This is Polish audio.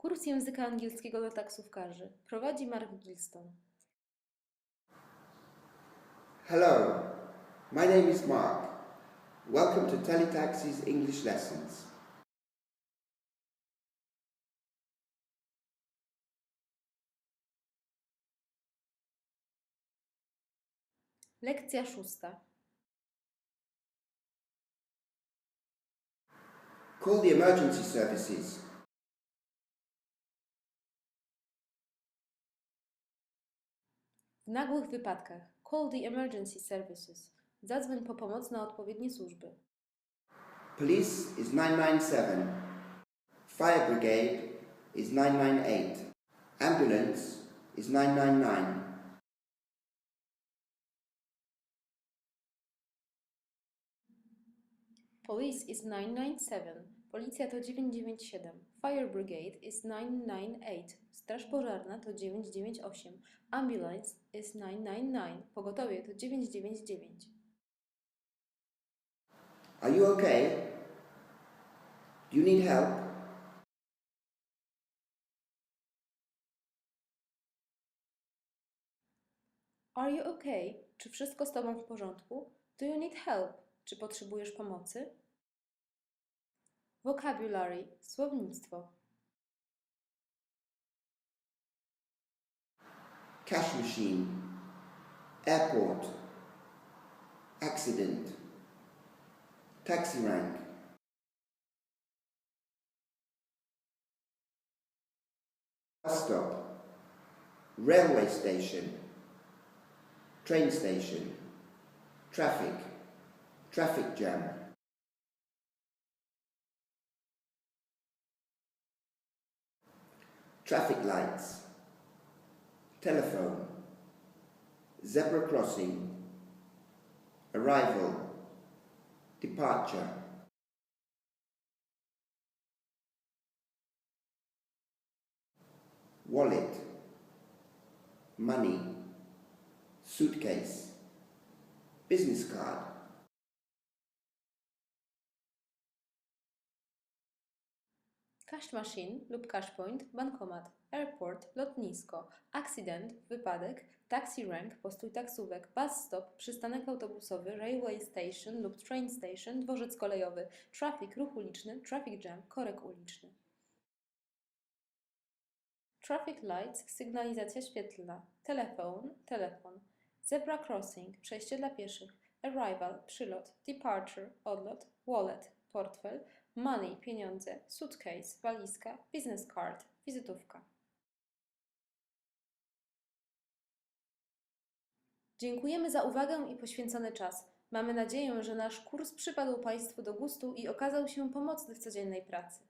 Kurs języka angielskiego dla taksówkarzy. Prowadzi Mark Gilston. Hello, my name is Mark. Welcome to Teletaxi's English lessons. Lekcja szósta. Call the emergency services. Nagłych wypadkach. Call the emergency services. Zadzwoń po pomoc na odpowiednie służby. Police is 997. Fire brigade is 998. Ambulance is 999. Police is 997. Policja to 997. Fire Brigade is 998. Straż pożarna to 998. Ambulance is 999. Pogotowie to 999. Are you okay? Do you need help? Are you okay? Czy wszystko z tobą w porządku? Do you need help? Czy potrzebujesz pomocy? Vocabulary. Słownictwo. Cash machine. Airport. Accident. Taxi rank. Bus stop. Railway station. Train station. Traffic. Traffic jam. Traffic lights. Telephone. Zebra crossing. Arrival. Departure. Wallet. Money. Suitcase. Business card. Cash machine lub cash point, bankomat, airport, lotnisko, accident, wypadek, taxi rank, postój taksówek, bus stop, przystanek autobusowy, railway station lub train station, dworzec kolejowy, traffic, ruch uliczny, traffic jam, korek uliczny. Traffic lights, sygnalizacja świetlna, telefon, telefon, zebra crossing, przejście dla pieszych, arrival, przylot, departure, odlot, wallet, portfel, money, pieniądze, suitcase, walizka, business card, wizytówka. Dziękujemy za uwagę i poświęcony czas. Mamy nadzieję, że nasz kurs przypadł Państwu do gustu i okazał się pomocny w codziennej pracy.